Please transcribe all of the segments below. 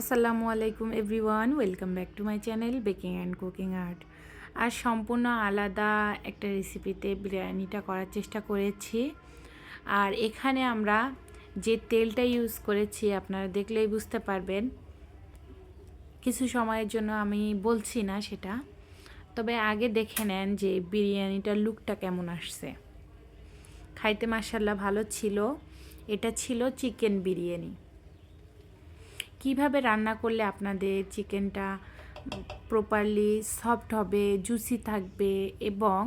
আসসালামু আলাইকুম everyone, welcome back to my channel baking and cooking art. আর সম্পূর্ণ আলাদা একটা রেসিপিতে বিরিয়ানিটা করার চেষ্টা করেছি। আর এখানে আমরা যে তেলটা ইউজ করেছি, আপনারা দেখলেই বুঝতে পারবেন। কিছু সময়ের জন্য আমি বলছি না সেটা। তবে আগে দেখে নেন যে বিরিয়ানিটার লুকটা কেমন আসছে। খাইতে মাসাল্লাহ ভালো ছিল। এটা ছিল চিকেন বিরিয়ানি। কীভাবে রান্না করলে আপনাদের চিকেনটা প্রপারলি সফট হবে জুসি থাকবে এবং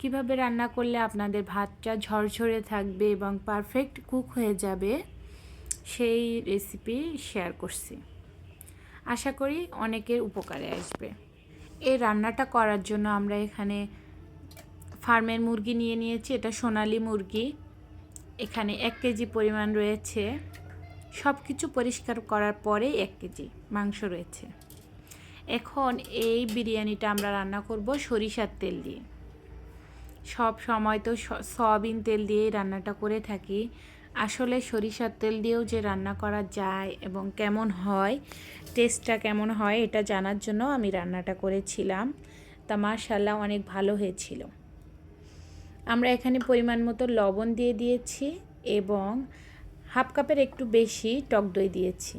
কীভাবে রান্না করলে আপনাদের ভাতটা ঝরঝরে থাকবে এবং পারফেক্ট কুক হয়ে যাবে, সেই রেসিপি শেয়ার করছি। আশা করি অনেকের উপকারে আসবে। এই রান্নাটা করার জন্য আমরা এখানে ফার্মের মুরগি নিয়ে নিয়েছি, এটা সোনালি মুরগি। এখানে এক কেজি পরিমাণ রয়েছে। সব কিছু পরিষ্কার করার পরে এক কেজি মাংস রয়েছে। এখন এই বিরিয়ানিটা আমরা রান্না করব সরিষার তেল দিয়ে। সব সময় তো সয়াবিন তেল দিয়েই রান্নাটা করে থাকি। আসলে সরিষার তেল দিয়েও যে রান্না করা যায় এবং কেমন হয় টেস্টটা কেমন হয়, এটা জানার জন্য আমি রান্নাটা করেছিলাম। তা মাশাল্লাহ অনেক ভালো হয়েছিল। আমরা এখানে পরিমাণ মতো লবণ দিয়ে দিয়েছি এবং হাফ কাপের একটু বেশি টক দই দিয়েছি।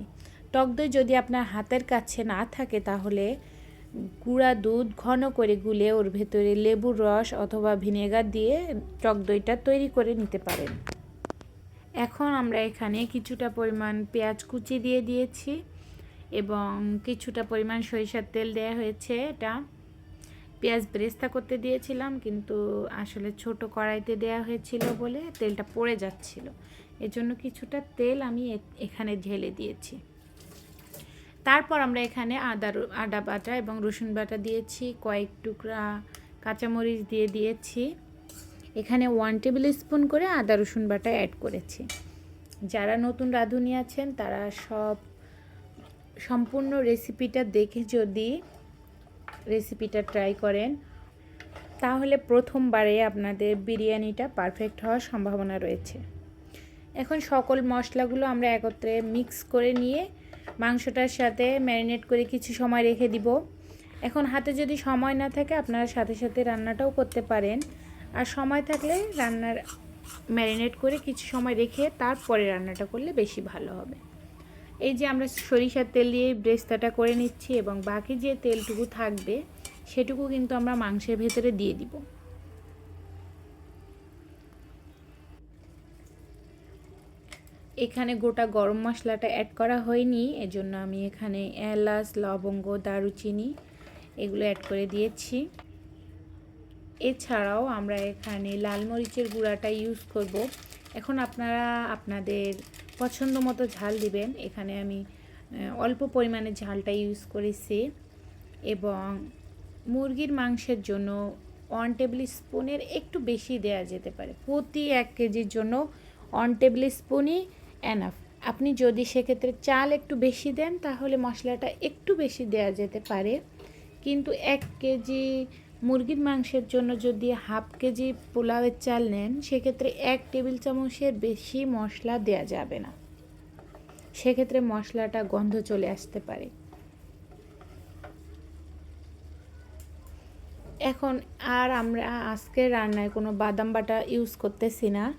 টক দই যদি আপনার হাতের কাছে না থাকে তাহলে গুঁড়া দুধ ঘন করে গুলে ওর ভেতরে লেবুর রস অথবা ভিনেগার দিয়ে টক দইটা তৈরি করে নিতে পারেন। এখন আমরা এখানে কিছুটা পরিমাণ পেঁয়াজ কুচি দিয়ে দিয়েছি এবং কিছুটা পরিমাণ সরিষার তেল দেওয়া হয়েছে এটা। পেঁয়াজ ব্রেস্তা করতে দিয়েছিলাম কিন্তু আসলে ছোট কড়াইতে দেওয়া হয়েছিল বলে তেলটা পড়ে যাচ্ছিল। এজন্য কিছুটা তেল আমি এখানে ঢেলে দিয়েছি। তারপর আমরা এখানে আদা আদা বাটা এবং রসুন বাটা দিয়েছি, কয়েক টুকরা কাঁচামরিচ দিয়ে দিয়েছি। এখানে ওয়ান টেবিল স্পুন করে আদা রসুন বাটা অ্যাড করেছি। যারা নতুন রাঁধুনি আছেন, তারা সব সম্পূর্ণ রেসিপিটা দেখে যদি রেসিপিটা ট্রাই করেন, তাহলে প্রথমবারে আপনাদের বিরিয়ানিটা পারফেক্ট হওয়ার সম্ভাবনা রয়েছে। এখন সকল মশলাগুলো আমরা একত্রে মিক্স করে নিয়ে মাংসটার সাথে ম্যারিনেট করে কিছু সময় রেখে দিব। এখন হাতে যদি সময় না থাকে আপনারা সাথে সাথে রান্নাটাও করতে পারেন। আর সময় থাকলে রান্নার ম্যারিনেট করে কিছু সময় রেখে তারপরে রান্নাটা করলে বেশি ভালো হবে। এই যে আমরা সরিষার তেল দিয়ে ব্রেস্তাটা করে নিচ্ছি এবং বাকি যে তেলটুকু থাকবে সেটুকু কিন্তু আমরা মাংসের ভেতরে দিয়ে দিব। এখানে গোটা গরম মশলাটা অ্যাড করা হয়নি, এজন্য আমি এখানে এলাচ, লবঙ্গ, দারুচিনি এগুলো অ্যাড করে দিয়েছি। এছাড়াও আমরা এখানে লাল মরিচের গুঁড়াটা ইউজ করব। এখন আপনারা আপনাদের পছন্দ মতো ঝাল দিবেন। এখানে আমি অল্প পরিমাণে ঝালটা ইউজ করেছি এবং মুরগির মাংসের জন্য ওয়ান টেবিল স্পুনের একটু বেশি দেয়া যেতে পারে। প্রতি এক কেজির জন্য ওয়ান টেবিল স্পুনই এনাফ আপনি যদি সেক্ষেত্রে চাল একটু বেশি দেন, তাহলে মশলাটা একটু বেশি দেয়া যেতে পারে। কিন্তু এক কেজি মুরগির মাংসের জন্য যদি হাফ কেজি পোলাওয়ের চাল নেন, সেক্ষেত্রে এক টেবিল চামচের বেশি মশলা দেয়া যাবে না। সেক্ষেত্রে মশলাটা গন্ধ চলে আসতে পারে। এখন আর আমরা আজকে রান্নায় কোনো বাদাম বাটা ইউজ করতেছি না।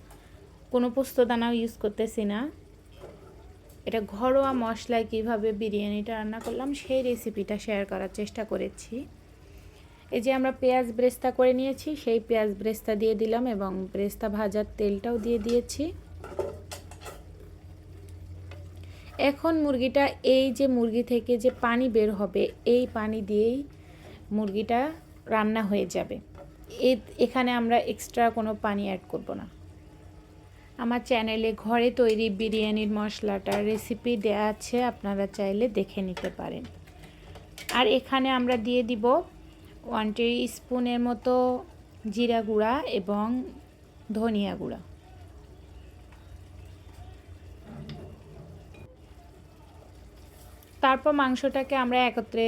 কোনো পোস্তদানাও ইউজ করতেছি না। এটা ঘরোয়া মশলায় কীভাবে বিরিয়ানিটা রান্না করলাম সেই রেসিপিটা শেয়ার করার চেষ্টা করেছি। এই যে আমরা পেঁয়াজ ব্রেস্তা করে নিয়েছি, সেই পেঁয়াজ ব্রেস্তা দিয়ে দিলাম এবং ব্রেস্তা ভাজার তেলটাও দিয়ে দিয়েছি। এখন মুরগিটা, এই যে মুরগি থেকে যে পানি বের হবে, এই পানি দিয়েই মুরগিটা রান্না হয়ে যাবে। এখানে আমরা এক্সট্রা কোনো পানি অ্যাড করব না। আমার চ্যানেলে ঘরে তৈরি বিরিয়ানির মশলাটার রেসিপি দেওয়া আছে, আপনারা চাইলে দেখে নিতে পারেন। আর এখানে আমরা দিয়ে দিব ওয়ান টি স্পুনের মতো জিরা গুঁড়া এবং ধনিয়া গুঁড়া। তারপর মাংসটাকে আমরা একত্রে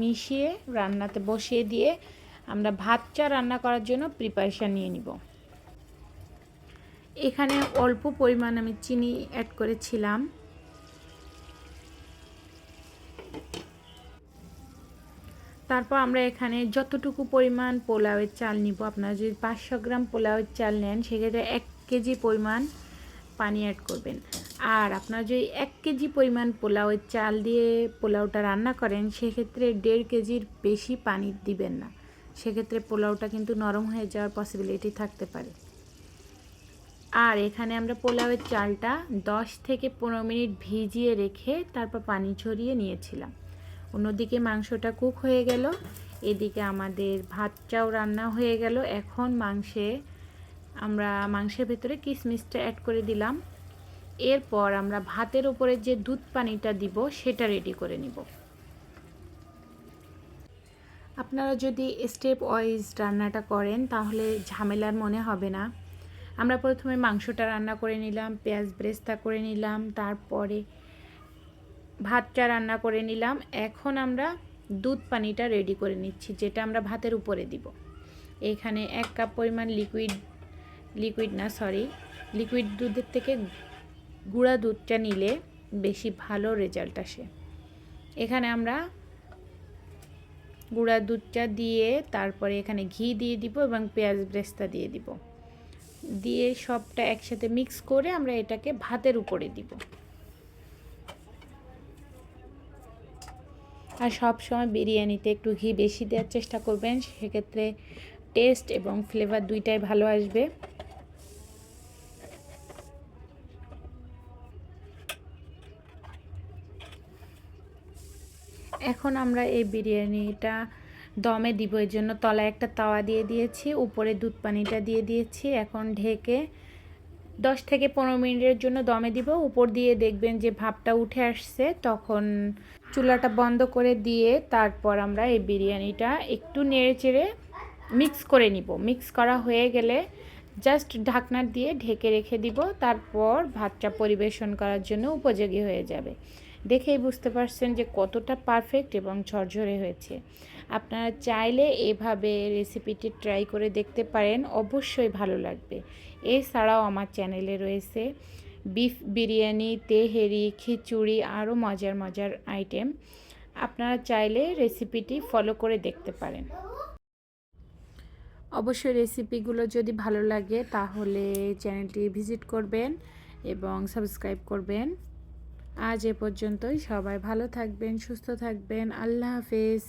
মিশিয়ে রান্নাতে বসিয়ে দিয়ে আমরা ভাতটা রান্না করার জন্য প্রিপারেশান নিয়ে নিব। এখানে অল্প পরিমাণ আমি চিনি অ্যাড করেছিলাম। তারপর আমরা এখানে যতটুকু পরিমাণ পোলাওয়ের চাল নিব, আপনারা যদি পাঁচশো গ্রাম পোলাওয়ের চাল নেন, সেক্ষেত্রে এক কেজি পরিমাণ পানি অ্যাড করবেন। আর আপনারা যদি এক কেজি পরিমাণ পোলাওয়ের চাল দিয়ে পোলাওটা রান্না করেন, সেক্ষেত্রে দেড় কেজির বেশি পানি দিবেন না। সেক্ষেত্রে পোলাওটা কিন্তু নরম হয়ে যাওয়ার পসিবিলিটি থাকতে পারে। আর এখানে আমরা পোলাওয়ের চালটা দশ থেকে পনেরো মিনিট ভিজিয়ে রেখে তারপর পানি ছড়িয়ে নিয়েছিলাম। অন্যদিকে মাংসটা কুক হয়ে গেল। এদিকে আমাদের ভাতটাও রান্না হয়ে গেল। এখন মাংসে আমরা মাংসের ভেতরে কিশমিশটা অ্যাড করে দিলাম। এরপর আমরা ভাতের ওপরে যে দুধ পানিটা দিব, সেটা রেডি করে নিব। আপনারা যদি স্টেপ ওয়াইজ রান্নাটা করেন, তাহলে ঝামেলার মনে হবে না। আমরা প্রথমে মাংসটা রান্না করে নিলাম, পেঁয়াজ ব্রেস্তা করে নিলাম, তারপরে ভাতটা রান্না করে নিলাম। এখন আমরা দুধ পানিটা রেডি করে নিচ্ছি, যেটা আমরা ভাতের উপরে দিব। এখানে এক কাপ পরিমাণ লিকুইড লিকুইড না সরি লিকুইড দুধের থেকে গুঁড়া দুধটা নিলে বেশি ভালো রেজাল্ট আসে। এখানে আমরা গুঁড়া দুধটা দিয়ে তারপরে এখানে ঘি দিয়ে দিব এবং পেঁয়াজ ব্রেস্তা দিয়ে দিব। দিয়ে সবটা একসাথে মিক্স করে আমরা এটাকে ভাতের উপরে দিব। আর সব সময় বিরিয়ানিতে একটু ঘি বেশি দেওয়ার চেষ্টা করবেন, সেক্ষেত্রে টেস্ট এবং ফ্লেভার দুইটাই ভালো আসবে। এখন আমরা এই বিরিয়ানিটা দমে দিব, এর জন্য তলায় একটা তাওয়া দিয়ে দিয়েছি, উপরে দুধ পানিটা দিয়ে দিয়েছি, এখন ঢেকে দশ থেকে পনেরো মিনিটের জন্য দমে দিব, উপর দিয়ে দেখবেন যে ভাপটা উঠে আসছে, তখন চুলাটা বন্ধ করে দিয়ে তারপর আমরা এই বিরিয়ানিটা একটু নেড়ে চেড়ে মিক্স করে নিব। মিক্স করা হয়ে গেলে জাস্ট ঢাকনা দিয়ে ঢেকে রেখে দিব, তারপর ভাতটা পরিবেশন করার জন্য উপযোগী হয়ে যাবে। দেখেই বুঝতে পারছেন যে কতটা পারফেক্ট এবং ঝরঝরে হয়েছে। আপনারা চাইলে এভাবে রেসিপিটি ট্রাই করে দেখতে পারেন, অবশ্যই ভালো লাগবে। এছাড়াও আমার চ্যানেলে রয়েছে বিফ বিরিয়ানি, তেহেরি, খিচুড়ি আরও মজার মজার আইটেম আপনারা চাইলে রেসিপিটি ফলো করে দেখতে পারেন। অবশ্যই রেসিপিগুলো যদি ভালো লাগে তাহলে চ্যানেলটি ভিজিট করবেন এবং সাবস্ক্রাইব করবেন। আজ এ পর্যন্তই। সবাই ভালো থাকবেন, সুস্থ থাকবেন। আল্লাহ হাফেজ।